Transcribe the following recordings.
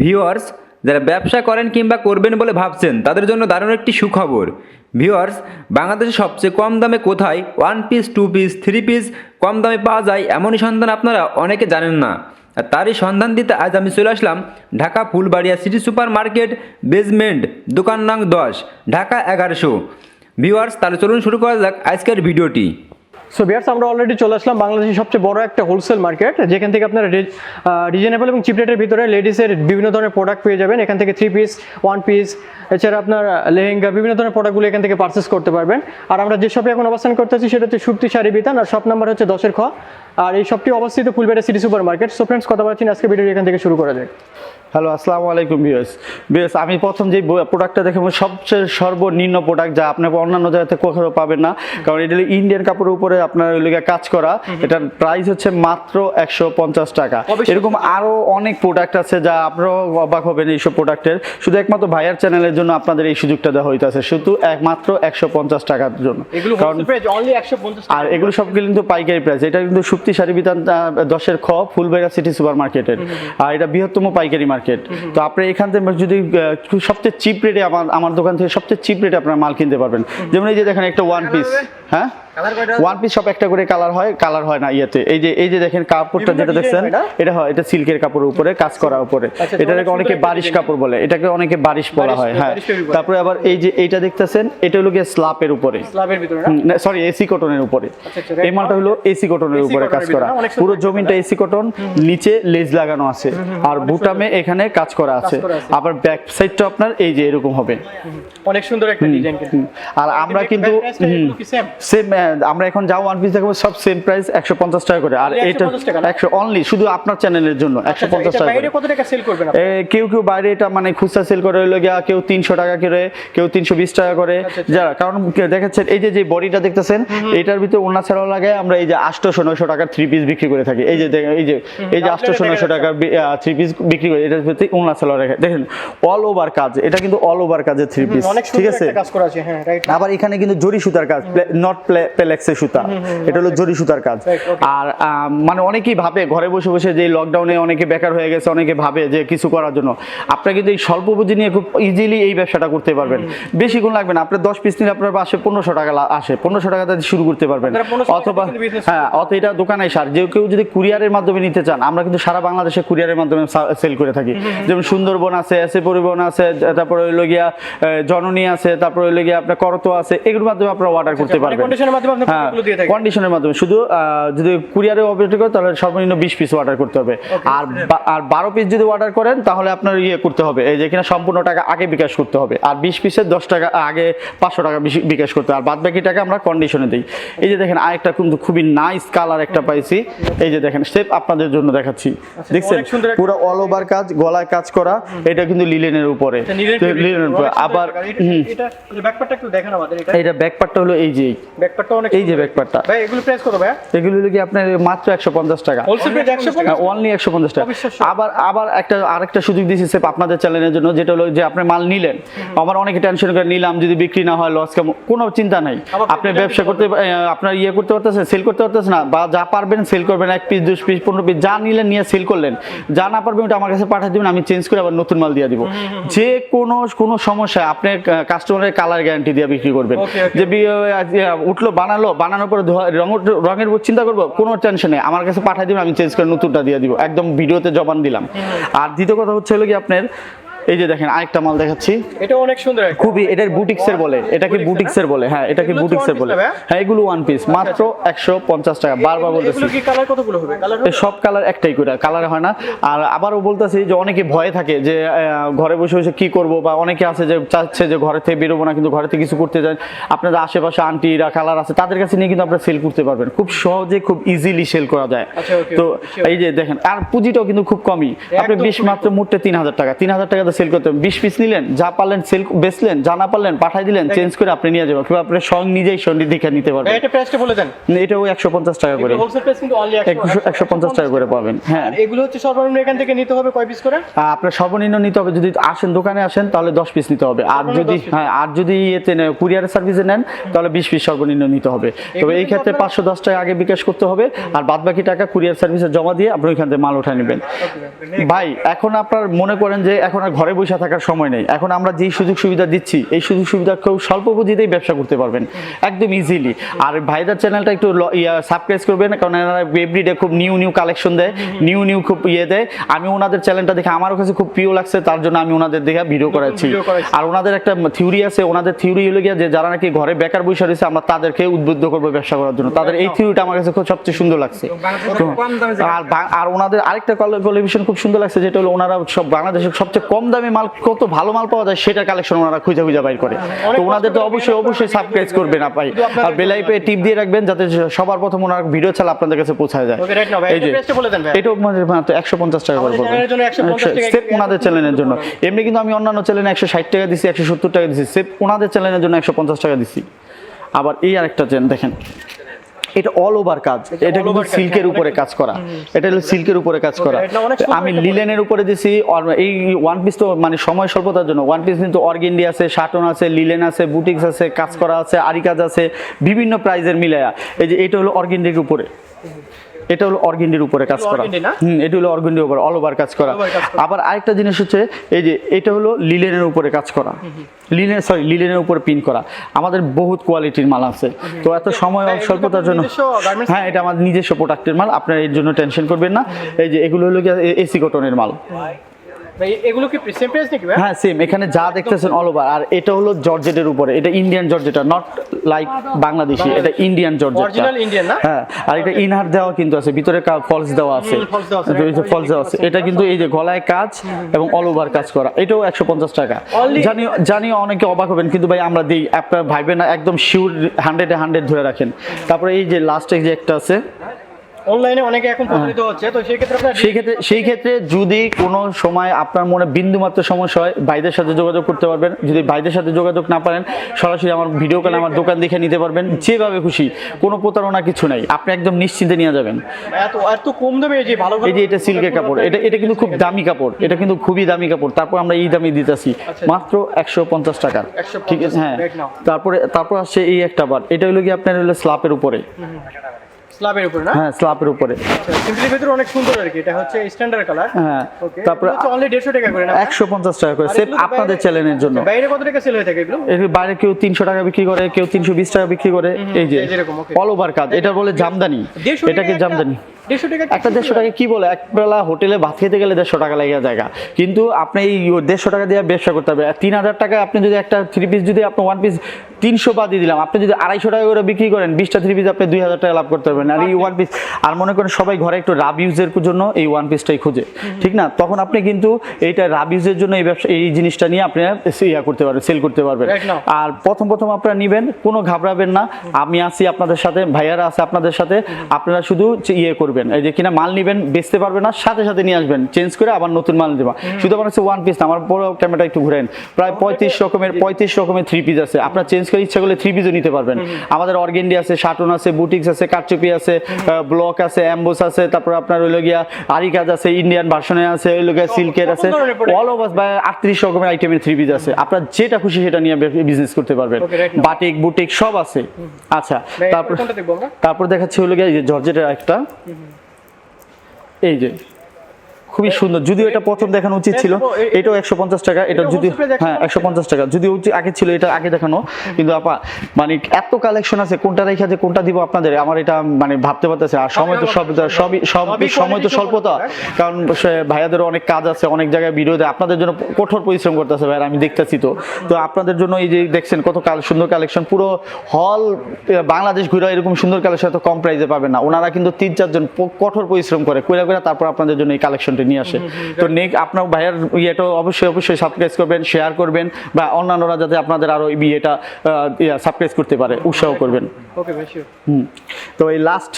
Viewers, যারা ব্যবসা করেন কিংবা করবেন বলে ভাবছেন, তাদের জন্য দারুণ একটি সুখবর। ভিওয়ার্স বাংলাদেশে সবচেয়ে কম দামে কোথায় one piece two piece three piece কম দামে পাওয়া যায় এমনই সন্ধান আপনারা অনেকে জানেন না। আর তারই সন্ধান দিতে আজ আমি চলে আসলাম Dhaka Phulbaria city super market basement দোকান নং দশ, ঢাকা এগারোশো। ভিওয়ার্স তাহলে চলুন শুরু করা যাক আজকের ভিডিওটি। সো বিয়ার্স আমরা অলরেডি চলে আসলাম বাংলাদেশের সবচেয়ে বড় একটা হোলসেল মার্কেট যেখান থেকে আপনারা রিজনেবল এবং চিপ রেটের ভিতরে লেডিসের বিভিন্ন ধরনের প্রোডাক্ট পেয়ে যাবেন। এখান থেকে থ্রি পিস ওয়ান পিস এছাড়া আপনার লেহেঙ্গা, বিভিন্ন ধরনের প্রোডাক্টগুলো এখান থেকে পারচেস করতে পারবেন। আর আমরা যে শপে এখন অবস্থান করতেছি সেটা হচ্ছে সুপ্তি শাড়ি বিতান, আর শপ নাম্বার হচ্ছে দশের খ। আর এই শপটি অবস্থিত Phulbaria city super market so friends কথা বলছি আজকে ভিডিও এখান থেকে শুরু করা যায় হ্যালো আসসালামু আলাইকুম বিএস বিএস আমি প্রথম যে প্রোডাক্টটা দেখে সবচেয়ে সর্বনিম্ন প্রোডাক্ট যা আপনি অন্যান্য জায়গাতে কোথাও পাবেন না। কারণ এটা ইন্ডিয়ান কাপড়ের উপরে আপনার ওই কাজ করা এটার প্রাইস হচ্ছে মাত্র একশো পঞ্চাশ টাকা। এরকম আরও অনেক প্রোডাক্ট আছে যা আপনারাও অবাক হবেন এইসব প্রোডাক্টের শুধু একমাত্র ভাইয়ার চ্যানেলের জন্য আপনাদের এই সুযোগটা দেওয়া হইতেছে শুধু একমাত্র একশো পঞ্চাশ টাকার জন্য। আর এগুলো সব কিন্তু পাইকারি প্রাইস এটা কিন্তু সুপ্তি শাড়ি আহ, দশের খ ফুলবেড়া সিটি সুপার মার্কেটের আর এটা বৃহত্তম পাইকারি মার্কেট তো আপনি এখান থেকে যদি সবচেয়ে চিপ রেটে আমার আমার দোকান থেকে সবচেয়ে চিপ রেটে আপনার মাল কিনতে পারবেন। যেমন এই যে দেখেন একটা ওয়ান পিস হ্যাঁ? ওয়ান পিস সব একটা করে কালার হয় কালার হয় না ইয়েতে। এই যে এই যে দেখেন কাপড়টা যেটা দেখছেন? এটা হয় এটা সিল্কের কাপড়ের উপরে কাজ করা উপরে। আচ্ছা, এটাকে অনেকে বারিশ কাপড় বলে এটাকে অনেকে বারিশ বলা হয় হ্যাঁ। তারপরে আবার এই যে এইটা দেখতেছেন এটা হলো গিয়ে স্লাপের উপরে। স্লাবের ভিতরে না? সরি এসি কটনের উপরে। আচ্ছা, এই মালটা হলো এসি কটনের উপরে কাজ করা। পুরো জমিনটা এসি কটন নিচে লেজ লাগানো আছে। আর বুটামে এখানে কাজ করা আছে। আবার ব্যাক সাইডটা আপনার এই যে এরকম হবে। অনেক সুন্দর একটা ডিজাইন আর আমরা কিন্তু সেম আমরা এখন যা ওয়ান পিস দেখাবো সব সেম প্রাইস একশো পঞ্চাশ টাকা করে। আর এটা 150 একশো অনলি শুধু আপনার চ্যানেলের জন্য একশো পঞ্চাশ টাকা বাইরে কত টাকা সেল করবেন আপনি? কেউ কেউ বাইরে এটা মানে খুচরা সেল করে হইল গিয়া কেউ তিনশো টাকা করে কেউ তিনশো বিশ টাকা করে। আচ্ছা, আচ্ছা। যারা কারণ দেখাচ্ছেন এই যে যে বডিটা দেখতেছেন এটার ভিতরে ওনা ছাড়াও লাগে আমরা এই যে আটশোশো নয়শো টাকার থ্রি পিস বিক্রি করে থাকি। এই যে এই যে এই যে আটশোশো নয়শো টাকার থ্রি পিস বিক্রি করে এটার ভিতরে ওনা ছাড়াও রেখে দেখেন অল ওভার কাজ এটা কিন্তু অল ওভার কাজের থ্রি পিস ঠিক আছে? কাজ করা আছে হ্যাঁ রাইট আবার এখানে কিন্তু জরি সুতার কাজ নট প্লেক্সের সুতা। এটা হলো জরি সুতার কাজ। আর মানে অনেকেই ভাবে ঘরে বসে বসে যে লকডাউনে অনেকে বেকার হয়ে গেছে অনেকে ভাবে যে কিছু করার জন্য। আপনারা কিন্তু এই স্বল্প পুঁজি নিয়ে খুব ইজিলি এই ব্যবসাটা করতে পারবেন। বেশি গুণ লাগবে না। আপনার দশ পিস নিলে আপনার পাশে পনেরোশো টাকা আসে। পনেরোশো টাকা দিয়ে শুরু করতে পারবেন। আপনারা 1500 টাকা অথবা হ্যাঁ অত এটা দোকানে সার। যে কেউ যদি কুরিয়ারের মাধ্যমে নিতে চান আমরা কিন্তু সারা বাংলাদেশে কুরিয়ারের মাধ্যমে সেল করে থাকি। যেমন সুন্দরবন আছে এসে পরিবহন আছে তারপরে হইল গিয়া জননী আছে তারপরে হইল গিয়া আপনার করতো আছে এগুলোর মাধ্যমে আপনারা অর্ডার করতে মানে পারবেন। মাধ্যমে আপনি হ্যাঁ প্রোডাক্টগুলো দিয়ে থাকেন? কন্ডিশনের মাধ্যমে। শুধু যদি কুরিয়ারে অপারেট করে তাহলে সর্বনিম্ন বিশ পিস অর্ডার করতে হবে। আর আর বারো পিস যদি অর্ডার করেন তাহলে আপনার ইয়ে করতে হবে। এই যে কিনা সম্পূর্ণ টাকা আগে বিকাশ করতে হবে। আর বিশ পিসের দশ টাকা আগে পাঁচশো টাকা বিকাশ করতে আর বাদ বাকি টাকা আমরা কন্ডিশনে দিই। এই যে দেখেন আরেকটা কিন্তু খুবই নাইস কালার একটা পাইছি। এই যে দেখেন স্টেপ আপনাদের জন্য দেখাচ্ছি। দেখছেন? সুন্দর একটা- পুরো অল ওভার কাজ গলায় কাজ করা। এটা কিন্তু লিলেনের উপরে। লিলেনের উপরে। আবার এটা ব্যাকপার্টটা একটু দেখেন আমাদের এটা। হলো এই যে। ব্যাকপার্টটা অনেক এই যে ব্যাকপার্টটা ভাই এগুলো প্রাইস কত ভাই এগুলো কি আপনার মাত্র একশো পঞ্চাশ টাকা। হোলসেল 150 অনলি একশো পঞ্চাশ টাকা। আবার আবার একটা আরেকটা সুযোগ দিয়েছি স্যার আপনাদের চ্যানেলের জন্য যেটা হলো যে আপনি মাল নিলেন। আমার অনেকে টেনশন করে নিলাম যদি বিক্রি না হয় লস কেমন? কোনো চিন্তা নাই। আপনি ব্যবসা করতে আপনার ইয়ে করতে পারতেছেন সেল করতে পারতেছেন না বা যা পারবেন সেল করবেন এক পিস দুশ পিস পনেরো পিস যা নিলেন নিয়ে সেল করলেন। যা না পারবেন ওটা আমার কাছে পাঠিয়ে দেবেন আমি চেঞ্জ করে আবার নতুন মাল দিয়ে দিব। যে কোনো কোনো সমস্যা আপনি কাস্টমারের কালার গ্যারান্টি দিয়ে বিক্রি করবেন. যে উঠল বানালো বানানোর পরে রঙের চিন্তা করব কোনো টেনশন নেই। আমার কাছে পাঠিয়ে দিবেন আমি চেঞ্জ করে নতুনটা দিয়ে দিব। একদম ভিডিওতে জবান দিলাম। আর দ্বিতীয় কথা হচ্ছে হলো কি আপনার এই যে দেখেন আরেকটা মাল দেখাচ্ছি। এটা অনেক সুন্দর খুবই এটার বুটিক্সের বলে এটাকে বুটিক্সের বলে হ্যাঁ এটাকে বুটিক্সের বলে? হ্যাঁ এগুলো ওয়ান পিস মাত্র একশো পঞ্চাশ টাকা বারবার বলতেছি। কি কালার কতগুলো হবে? কালার সব কালার একটাই করে কালার হয় না। আর আবারও বলতেছি যে অনেকে ভয়ে থাকে যে ঘরে বসে বসে কি করব বা অনেকে আছে যে চাচ্ছে যে ঘরে থেকে বেরোবো না কিন্তু ঘরে থেকে কিছু করতে চান আপনাদের আশেপাশে আন্টিরা কালার আছে তাদের কাছে নিয়ে কিন্তু আপনারা সেল করতে পারবেন। খুব সহজে খুব ইজিলি সেল করা যায়। আচ্ছা, তো এই যে দেখেন আর পুঁজিটাও কিন্তু খুব কমই। আপনি বিশ মাত্র মুহূর্তে তিন হাজার টাকা তিন হাজার টাকাতে করে সেল করতে বিশ পিস নিলেন যা পারলেন সেল বেচলেন যা না পারলেন পাঠাই দিলেন চেঞ্জ করে আপনি নিয়ে যাবেন। কিংবা আপনি সঙ্গ নিজেই সঙ্গে দেখে নিতে পারবেন। এটা প্রাইসটা বলে দেন। এটাও একশো পঞ্চাশ টাকা করে। হোলসেল প্রাইস কিন্তু অনলি একশো পঞ্চাশ টাকা করে পাবেন। হ্যাঁ। আর এগুলো হচ্ছে সর্বনিম্ন এখান থেকে নিতে হবে কয় পিস করে? আপনার সর্বনিম্ন নিতে হবে যদি আসেন দোকানে আসেন তাহলে দশ পিস নিতে হবে। আর যদি হ্যাঁ আর যদি ইয়েতে কুরিয়ার সার্ভিসে নেন তাহলে বিশ পিস সর্বনিম্ন নিতে হবে। তবে এই ক্ষেত্রে আপনার- পাঁচশো দশ টাকা আগে বিকাশ করতে হবে আর বাদ বাকি টাকা কুরিয়ার সার্ভিসে জমা দিয়ে আপনি ওইখান থেকে মাল উঠে নেবেন। ভাই এখন আপনার মনে করেন যে এখন আর ঘরে বসে থাকার সময় নেই। এখন আমরা যেই সুযোগ সুবিধা দিচ্ছি এই সুযোগ সুবিধা খুব স্বল্প পুঁজিতেই ব্যবসা করতে পারবেন। একদম ইজিলি আর ভাইদার চ্যানেলটা একটু সাবস্ক্রাইব করবেন কারণ এনারা এভরিডে খুব নিউ নিউ কালেকশন দেয়। নিউ নিউ খুব ইয়ে দেয়। আমি ওনাদের চ্যানেলটা দেখে আমার কাছে খুব প্রিয় লাগছে তার জন্য আমি ওনাদের দেখে ভিডিও করাচ্ছি। আর ওনাদের একটা থিওরি আছে ওনাদের থিওরি হলো গিয়া যে যারা নাকি ঘরে বেকার বসে রয়েছে আমরা তাদেরকে উদ্বুদ্ধ করব ব্যবসা করার জন্য। তাদের এই থিওরিটা আমার কাছে খুব সবচেয়ে সুন্দর লাগছে। আর ওনাদের আরেকটা কোয়ালিফিকেশন খুব সুন্দর লাগছে যেটা হলো ওনারা সব বাংলাদেশের সবচেয়ে কম দামে মাল কত ভালো মাল পাওয়া যায় সেটা কালেকশন ওনারা খুঁজে খুঁজে বাইর করে। তো ওনাদের তো অবশ্যই অবশ্যই সাবস্ক্রাইব করবেন আপনি শুধু আপনাদের আর বেলাইপে টিপ দিয়ে রাখবেন যাতে সবার প্রথম ওনার ভিডিও ছাড়া আপনাদের কাছে পৌঁছায় যায়। এই যে বলে এটাও মানে মাত্র একশো পঞ্চাশ টাকা করে আমাদের পড়বে। চ্যানেলের জন্য 150 টাকা সেফ ওনাদের চ্যানেলের জন্য। এমনি কিন্তু আমি অন্যান্য চ্যানেলে একশো ষাট টাকা দিচ্ছি একশো সত্তর টাকা দিচ্ছি সেফ ওনাদের চ্যানেলের জন্য একশো পঞ্চাশ টাকা দিচ্ছি আবার এই আরেকটা চ্যানেল দেখেন। এটা অল ওভার কাজ। এটা কিন্তু সিল্কের হ্যাঁ, উপরে কাজ করা। এটা হলো সিল্কের উপরে কাজ করা। আমি লিলেনের উপরে দিছি এই ওয়ান পিস তো মানে সময় স্বল্পতার জন্য। ওয়ান পিস কিন্তু অর্গেন্ডি আছে শাটন আছে লিলেন আছে বুটিক্স আছে কাজ করা আছে আরি কাজ আছে বিভিন্ন প্রাইজের মিলায়া। এই যে এটা হলো অর্গেন্ডির উপরে। এটা হলো অর্গেন্ডির উপরে কাজ করা। হুম এটা হলো অর্গেন্ডির উপরে অল ওভার কাজ করা। আবার আরেকটা জিনিস হচ্ছে এই যে এটা হলো লিলেনের উপরে কাজ করা। লিলেন সরি লিলেনের উপরে পিন করা। আমাদের বহুত কোয়ালিটির মাল আছে। তো এত সময় স্বল্পতার জন্য হ্যাঁ এটা আমাদের নিজস্ব প্রোডাক্টের মাল আপনার এর জন্য টেনশন করবেন না। এই যে এগুলো হলো কি এসি কটনের মাল। ভাই এগুলো কি সেম প্রাইস নাকি ভাই? হ্যাঁ সেম এখানে যা দেখতেছেন অল ওভার আর এটা হলো জর্জেটের উপরে। এটা ইন্ডিয়ান জর্জেটা নট লাইক বাংলাদেশি এটা ইন্ডিয়ান জর্জেট। অরিজিনাল ইন্ডিয়ান না? হ্যাঁ আর এটা ইনহার দেওয়া কিন্তু আছে। ভিতরে ফলস দেওয়া আছে? ফলস দেওয়া আছে। এটা কিন্তু এই যে গলায় কাজ এবং অল ওভার কাজ করা। এটাও একশো পঞ্চাশ টাকা। Only- জানি জানি অনেকে অবাক হবেন কিন্তু ভাই আমরা দিই। আপনার ভাইবেন না একদম শিওর হান্ড্রেডে হান্ড্রেড ধরে রাখেন। তারপরে এই যে লাস্টে যে একটা আছে অনলাইনে অনেকে এখন প্রতারিত হচ্ছে তো সেই ক্ষেত্রে আপনার সেই ক্ষেত্রে সেই ক্ষেত্রে যদি কোনো সময় আপনার মনে বিন্দুমাত্র সমস্যা হয় ভাইদের সাথে যোগাযোগ করতে পারবেন। যদি ভাইদের সাথে যোগাযোগ না পারেন সরাসরি আমার ভিডিও কলে আমার দোকান দেখে নিতে পারবেন। যেভাবে খুশি কোনো প্রতারণা কিছু নাই। আপনি একদম নিশ্চিন্তে নিয়ে যাবেন। এত এত কম দামে এই যে ভালো এই যে এটা সিল্কের কাপড় এটা এটা কিন্তু খুব দামি কাপড়। এটা কিন্তু খুবই দামি কাপড়। তারপর আমরা এই দামে দিতেছি। মাত্র একশো পঞ্চাশ 150 ঠিক আছে? হ্যাঁ। তারপরে তারপর আসছে এই একটা বার। এটা হলো কি আপনার হলো স্লাপের উপরে। স্ল্যাবের উপরে না? হ্যাঁ স্ল্যাবের উপরে। সিম্পলি ভিতরে অনেক সুন্দর আর কি। এটা হচ্ছে স্ট্যান্ডার্ড কালার হ্যাঁ ওকে তারপরে তারপরে অনলি 150 টাকা করে না? একশো পঞ্চাশ টাকা করে সেফ আপনাদের চ্যানেলের জন্য। বাইরে কত টাকা সেল হয়ে থাকে এগুলো? এর বাইরে কেউ তিনশো টাকা বিক্রি করে কেউ তিনশো বিশ টাকা বিক্রি করে এই যে অল ওভার কাজ এটা বলে জামদানি। 150 এটাকে টাকা জামদানি। 150 টাকা একটা দেড়শো টাকা কি বলে? এক বেলা হোটেলে ভাত খেতে গেলে দেড়শো টাকা লেগে জায়গা কিন্তু আপনি এই দেড়শো টাকা দিয়ে ব্যবসা করতে হবে। আর তিন হাজার টাকা আপনি যদি একটা থ্রি পিস যদি আপনি ওয়ান পিস তিনশো বাদ দিয়ে দিলাম আপনি যদি আড়াইশো টাকা করে বিক্রি করেন বিশটা থ্রি পিস আপনি দুই হাজার টাকা লাভ করতে পারবেন। আর এই ওয়ান পিস আর মনে করেন সবাই ঘরে একটু রাব ইউজের জন্য এই ওয়ান পিসটাই খুঁজে। ঠিক না? তখন আপনি কিন্তু এইটা রাব ইউজের জন্য এই ব্যবসা এই জিনিসটা নিয়ে আপনি ইয়া করতে পারবেন সেল করতে পারবেন। আর প্রথম প্রথম আপনারা নিবেন কোনো ঘাবড়াবেন না। আমি আছি আপনাদের সাথে ভাইয়ারা আছে আপনাদের সাথে। আপনারা শুধু ইয়ে করবেন। এই যে কিনা মাল নিবেন বেচতে পারবেন না সাথে সাথে নিয়ে আসবেন। চেঞ্জ করে আবার নতুন মাল দেবা। শুধু আমার হচ্ছে ওয়ান পিস না আমার বড় ক্যামেরা একটু ঘুরেন প্রায় পঁয়ত্রিশ রকমের পঁয়ত্রিশ রকমের থ্রি পিস আছে। আপনার চেঞ্জ করে ইচ্ছা করলে থ্রি পিসও নিতে পারবেন। আমাদের অর্গেন্ডি আছে শাটন আছে বুটিক্স আছে কারচুপি আছে ব্লক আছে অ্যাম্বোস আছে তারপর আপনার হইল গিয়া আরি কাজ আছে ইন্ডিয়ান ভার্সনে আছে হইল গিয়া সিল্কের আছে। অল ওভার বা আটত্রিশ রকমের আইটেমের থ্রি পিস আছে। আপনার যেটা খুশি সেটা নিয়ে বিজনেস করতে পারবেন. বাটিক বুটিক সব আছে। আচ্ছা তারপর তারপর দেখাচ্ছি হলো গিয়ে জর্জেটের একটা এই যে খুবই সুন্দর। যদিও এটা প্রথম দেখানো উচিত ছিল এটাও একশো পঞ্চাশ টাকা এটা যদি হ্যাঁ একশো পঞ্চাশ টাকা। যদি উচিত আগে ছিল এটা আগে দেখানো। কিন্তু আপা মানে এত কালেকশন আছে কোনটা রেখে যে কোনটা দিব আপনাদের? আমার এটা মানে ভাবতে পারতেছে আর সময় তো সব সবই সব সময় তো স্বল্পতা। কারণ ভাইয়াদেরও অনেক কাজ আছে অনেক জায়গায় দেয়। আপনাদের জন্য কঠোর পরিশ্রম করতেছে ভাইয়া আমি দেখতেছি তো। তো আপনাদের জন্য এই যে দেখছেন কত কাল সুন্দর কালেকশন পুরো হল বাংলাদেশ ঘুরে এরকম সুন্দর কালেকশন এত কম প্রাইসে পাবেন না। ওনারা কিন্তু তিন চারজন কঠোর পরিশ্রম করে করে করে তারপর আপনাদের জন্য এই কালেকশনটি নিয়ে আসে। তো নেক আপনার ভাইয়ার ইয়েটা অবশ্যই অবশ্যই সাবস্ক্রাইব করবেন শেয়ার করবেন বা অন্যান্যরা যাতে আপনাদের আরও এই বিয়েটা সাবস্ক্রাইব করতে পারে উৎসাহ করবেন। ওকে ভাই হুম। তো এই লাস্ট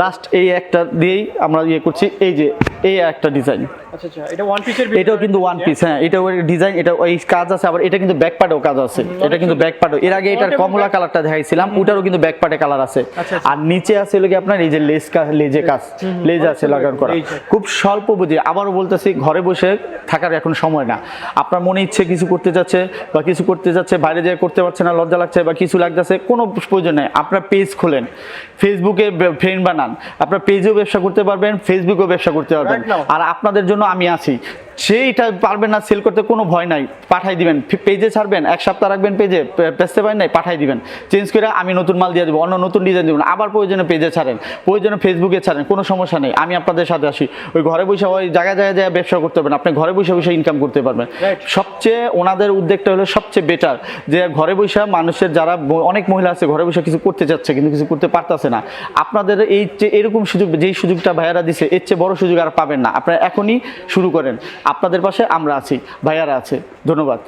লাস্ট এই একটা দিয়েই আমরা ইয়ে করছি। এই যে এই একটা ডিজাইন আচ্ছা আচ্ছা এটা ওয়ান পিসের এটাও কিন্তু ওয়ান পিস হ্যাঁ এটা ডিজাইন এটা ওই কাজ আছে আবার এটা কিন্তু ব্যাক পার্টেও কাজ আছে। এটা কিন্তু ব্যাক পার্টও এর আগে এটার কমলা কালারটা দেখাইছিলাম ওটারও কিন্তু ব্যাক পার্টে কালার আছে। আচ্ছা, আর নিচে আছে হলো আপনার এই যে লেস লেজে কাজ। লেজ আছে লাগানো করা। খুব স্বল্প বুঝি আবারও বলতেছি ঘরে বসে থাকার এখন সময় না। আপনার মনে ইচ্ছে কিছু করতে যাচ্ছে বা কিছু করতে যাচ্ছে বাইরে যেয়ে করতে পারছে না লজ্জা লাগছে বা কিছু লাগতেছে কোনো প্রয়োজন নেই। আপনার পেজ খোলেন। ফেসবুকে ফ্রেন্ড বানান। আপনার পেজেও ব্যবসা করতে পারবেন ফেসবুকেও ব্যবসা করতে পারবেন। আর আপনাদের জন্য আমি আছি। সেইটা পারবেন না সেল করতে কোনো ভয় নাই। পাঠাই দিবেন। পেজে ছাড়বেন। এক সপ্তাহ রাখবেন পেজে বেচতে পারেন নাই পাঠাই দিবেন। চেঞ্জ করে আমি নতুন মাল দিয়ে দেবো অন্য নতুন ডিজাইন দেবেন আবার প্রয়োজনে পেজে ছাড়েন। প্রয়োজনে ফেসবুকে ছাড়েন। কোনো সমস্যা নেই। আমি আপনাদের সাথে আসি ওই ঘরে বসে ওই জায়গায় জায়গায় জায়গায় ব্যবসা করতে পারবেন। আপনি ঘরে বসে বসে ইনকাম করতে পারবেন। সবচেয়ে ওনাদের উদ্যোগটা হলো সবচেয়ে বেটার যে ঘরে বসে মানুষের যারা অনেক মহিলা আছে ঘরে বসে কিছু করতে চাচ্ছে কিন্তু কিছু করতে পারতেছে না। আপনাদের এই যে এরকম সুযোগ যেই সুযোগটা ভাইয়ারা দিছে এর চেয়ে বড় সুযোগ আর পাবেন না। আপনারা এখনই শুরু করেন। আপনাদের পাশে আমরা আছি ভাইয়ারা আছে। ধন্যবাদ।